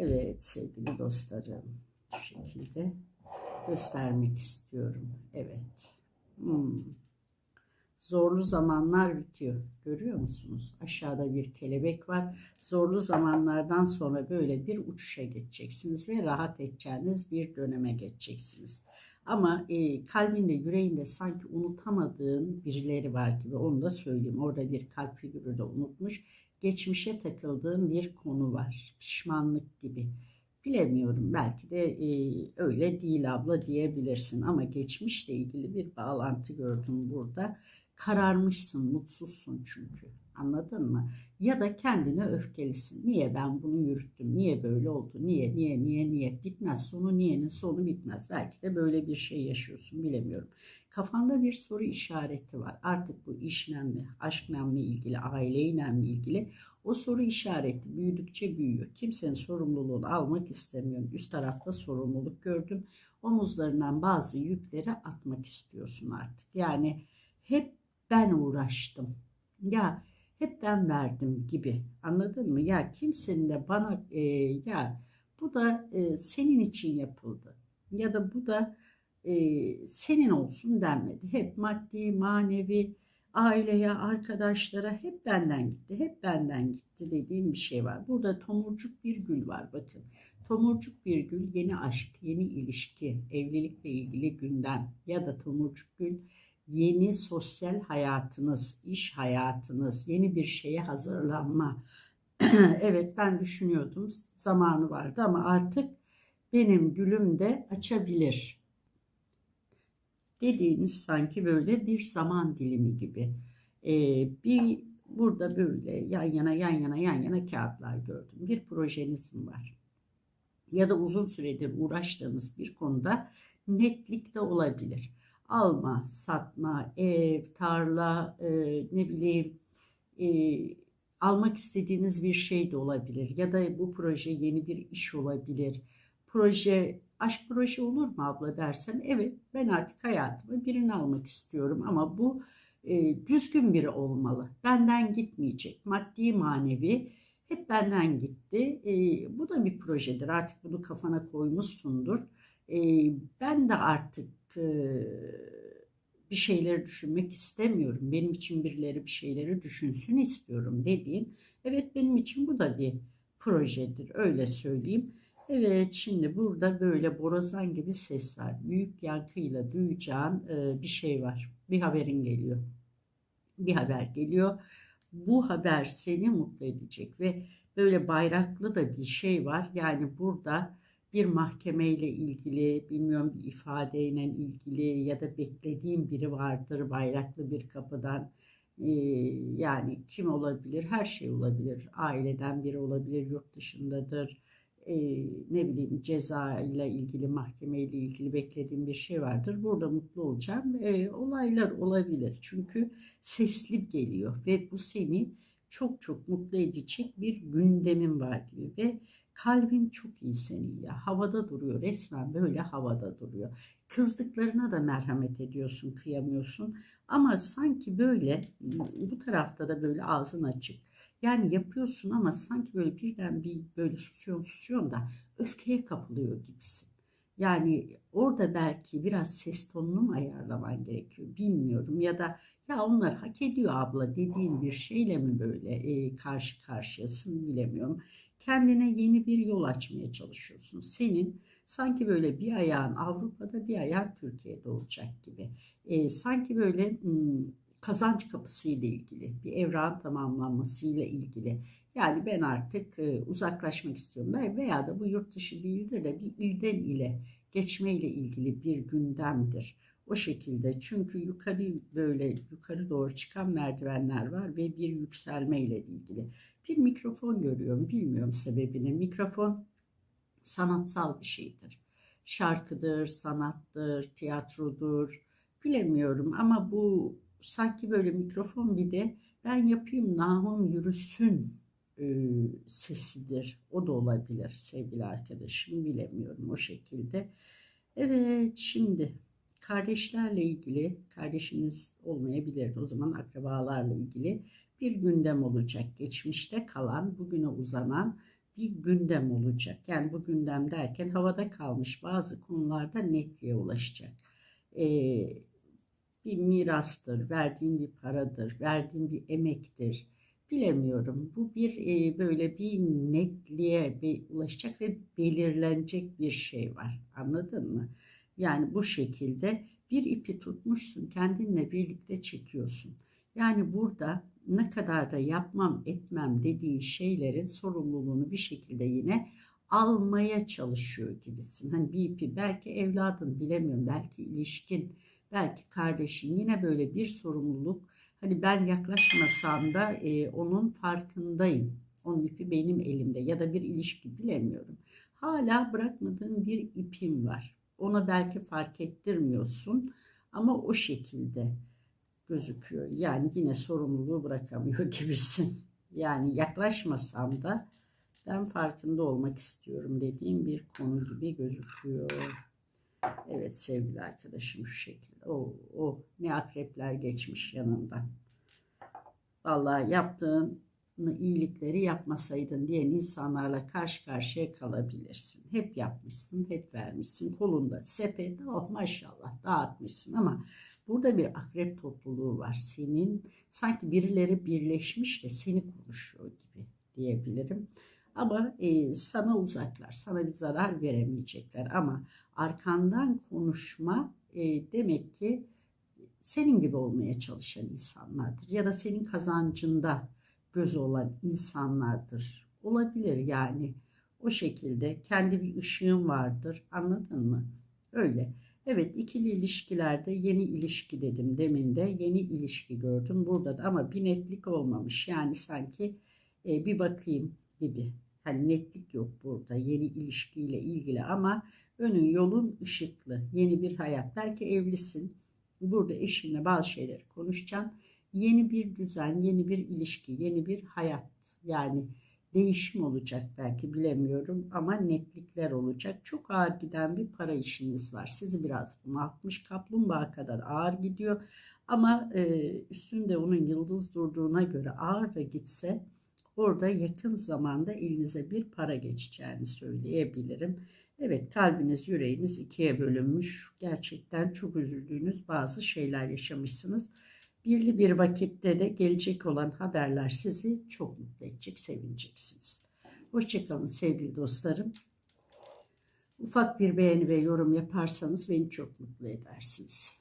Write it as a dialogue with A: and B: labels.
A: Evet sevgili dostlarım şu şekilde göstermek istiyorum. Evet. Hmm. Zorlu zamanlar bitiyor. Görüyor musunuz? Aşağıda bir kelebek var. Zorlu zamanlardan sonra böyle bir uçuşa geçeceksiniz ve rahat edeceğiniz bir döneme geçeceksiniz. Ama e, kalbinde, yüreğinde sanki unutamadığın birileri var gibi onu da söyleyeyim. Orada bir kalp figürü de unutmuş geçmişe takıldığım bir konu var. Pişmanlık gibi. Bilemiyorum belki de e, öyle değil abla diyebilirsin ama geçmişle ilgili bir bağlantı gördüm burada. Kararmışsın, mutsuzsun çünkü. Anladın mı? Ya da kendine öfkelisin. Niye ben bunu yürüttüm? Niye böyle oldu? Niye, niye, niye, niye? Bitmez. Sonu niyenin sonu bitmez. Belki de böyle bir şey yaşıyorsun. Bilemiyorum. Kafanda bir soru işareti var. Artık bu işle mi, aşkla mı ilgili, aileyle mi ilgili? O soru işareti büyüdükçe büyüyor. Kimsenin sorumluluğunu almak istemiyorum. Üst tarafta sorumluluk gördüm. Omuzlarından bazı yükleri atmak istiyorsun artık. Yani hep ben uğraştım. Ya hep ben verdim gibi. Anladın mı? Ya kimsenin de bana e, ya bu da e, senin için yapıldı. Ya da bu da e, senin olsun denmedi. Hep maddi, manevi, aileye, arkadaşlara hep benden gitti. Hep benden gitti dediğim bir şey var. Burada tomurcuk bir gül var bakın. Tomurcuk bir gül yeni aşk, yeni ilişki, evlilikle ilgili gündem ya da tomurcuk gül yeni sosyal hayatınız, iş hayatınız, yeni bir şeye hazırlanma. evet ben düşünüyordum zamanı vardı ama artık benim gülüm de açabilir. Dediğimiz sanki böyle bir zaman dilimi gibi. Ee, bir burada böyle yan yana yan yana yan yana kağıtlar gördüm. Bir projeniz mi var? Ya da uzun süredir uğraştığınız bir konuda netlik de olabilir alma, satma, ev, tarla, e, ne bileyim e, almak istediğiniz bir şey de olabilir. Ya da bu proje yeni bir iş olabilir. Proje, aşk proje olur mu abla dersen evet ben artık hayatıma birini almak istiyorum ama bu e, düzgün biri olmalı. Benden gitmeyecek. Maddi manevi hep benden gitti. E, bu da bir projedir. Artık bunu kafana koymuşsundur. E, ben de artık bir şeyleri düşünmek istemiyorum. Benim için birileri bir şeyleri düşünsün istiyorum dediğin. Evet benim için bu da bir projedir öyle söyleyeyim. Evet şimdi burada böyle borazan gibi ses var. Büyük yankıyla duyacağın bir şey var. Bir haberin geliyor. Bir haber geliyor. Bu haber seni mutlu edecek ve böyle bayraklı da bir şey var. Yani burada bir mahkemeyle ilgili, bilmiyorum bir ifadeyle ilgili ya da beklediğim biri vardır bayraklı bir kapıdan. Ee, yani kim olabilir? Her şey olabilir. Aileden biri olabilir, yurt dışındadır. Ee, ne bileyim ceza ile ilgili, mahkeme ile ilgili beklediğim bir şey vardır. Burada mutlu olacağım. Ee, olaylar olabilir. Çünkü sesli geliyor ve bu seni çok çok mutlu edecek bir gündemin var gibi ve Kalbin çok iyi senin ya. Havada duruyor resmen böyle havada duruyor. Kızdıklarına da merhamet ediyorsun, kıyamıyorsun. Ama sanki böyle bu tarafta da böyle ağzın açık. Yani yapıyorsun ama sanki böyle birden bir böyle susuyorsun susuyorsun da öfkeye kapılıyor gibisin. Yani orada belki biraz ses tonunu mu ayarlaman gerekiyor bilmiyorum ya da ya onlar hak ediyor abla dediğin bir şeyle mi böyle e, karşı karşıyasın bilemiyorum kendine yeni bir yol açmaya çalışıyorsun. Senin sanki böyle bir ayağın Avrupa'da bir ayağın Türkiye'de olacak gibi. E, sanki böyle hmm, kazanç kapısı ile ilgili, bir evran tamamlanması ile ilgili. Yani ben artık e, uzaklaşmak istiyorum veya da bu yurt dışı değildir de bir ilden ile geçme ile ilgili bir gündemdir. O şekilde çünkü yukarı böyle yukarı doğru çıkan merdivenler var ve bir yükselme ile ilgili bir mikrofon görüyorum. Bilmiyorum sebebini. Mikrofon sanatsal bir şeydir. Şarkıdır, sanattır, tiyatrodur bilemiyorum ama bu sanki böyle mikrofon bir de ben yapayım namım yürüsün e, sesidir. O da olabilir sevgili arkadaşım bilemiyorum o şekilde. Evet şimdi kardeşlerle ilgili kardeşiniz olmayabilirdi o zaman akrabalarla ilgili bir gündem olacak. Geçmişte kalan bugüne uzanan bir gündem olacak. Yani bu gündem derken havada kalmış bazı konularda netliğe ulaşacak. Ee, bir mirastır, verdiğin bir paradır, verdiğin bir emektir. Bilemiyorum. Bu bir e, böyle bir netliğe bir ulaşacak ve belirlenecek bir şey var. Anladın mı? Yani bu şekilde bir ipi tutmuşsun, kendinle birlikte çekiyorsun. Yani burada ne kadar da yapmam etmem dediği şeylerin sorumluluğunu bir şekilde yine almaya çalışıyor gibisin. Hani bir ipi belki evladın bilemiyorum belki ilişkin belki kardeşin yine böyle bir sorumluluk. Hani ben yaklaşmasam da e, onun farkındayım. Onun ipi benim elimde ya da bir ilişki bilemiyorum. Hala bırakmadığım bir ipim var. Ona belki fark ettirmiyorsun ama o şekilde gözüküyor. Yani yine sorumluluğu bırakamıyor gibisin. Yani yaklaşmasam da ben farkında olmak istiyorum dediğim bir konu gibi gözüküyor. Evet sevgili arkadaşım şu şekilde. O, o ne akrepler geçmiş yanından. Vallahi yaptığın iyilikleri yapmasaydın diyen insanlarla karşı karşıya kalabilirsin. Hep yapmışsın, hep vermişsin. Kolunda sepet, oh maşallah dağıtmışsın ama burada bir akrep topluluğu var. Senin sanki birileri birleşmiş de seni konuşuyor gibi diyebilirim. Ama e, sana uzaklar, sana bir zarar veremeyecekler. Ama arkandan konuşma e, demek ki senin gibi olmaya çalışan insanlardır. Ya da senin kazancında göz olan insanlardır. Olabilir yani. O şekilde kendi bir ışığın vardır. Anladın mı? Öyle. Evet ikili ilişkilerde yeni ilişki dedim demin de yeni ilişki gördüm burada da ama bir netlik olmamış. Yani sanki e, bir bakayım gibi. Hani netlik yok burada yeni ilişkiyle ilgili ama önün yolun ışıklı. Yeni bir hayat. Belki evlisin. Burada eşinle bazı şeyleri konuşacaksın. Yeni bir düzen, yeni bir ilişki, yeni bir hayat. Yani değişim olacak belki bilemiyorum ama netlikler olacak. Çok ağır giden bir para işiniz var. Sizi biraz bunaltmış kaplumbağa kadar ağır gidiyor. Ama e, üstünde onun yıldız durduğuna göre ağır da gitse orada yakın zamanda elinize bir para geçeceğini söyleyebilirim. Evet kalbiniz yüreğiniz ikiye bölünmüş. Gerçekten çok üzüldüğünüz bazı şeyler yaşamışsınız. Birli bir vakitte de gelecek olan haberler sizi çok mutlu edecek, sevineceksiniz. Hoşçakalın sevgili dostlarım. Ufak bir beğeni ve yorum yaparsanız beni çok mutlu edersiniz.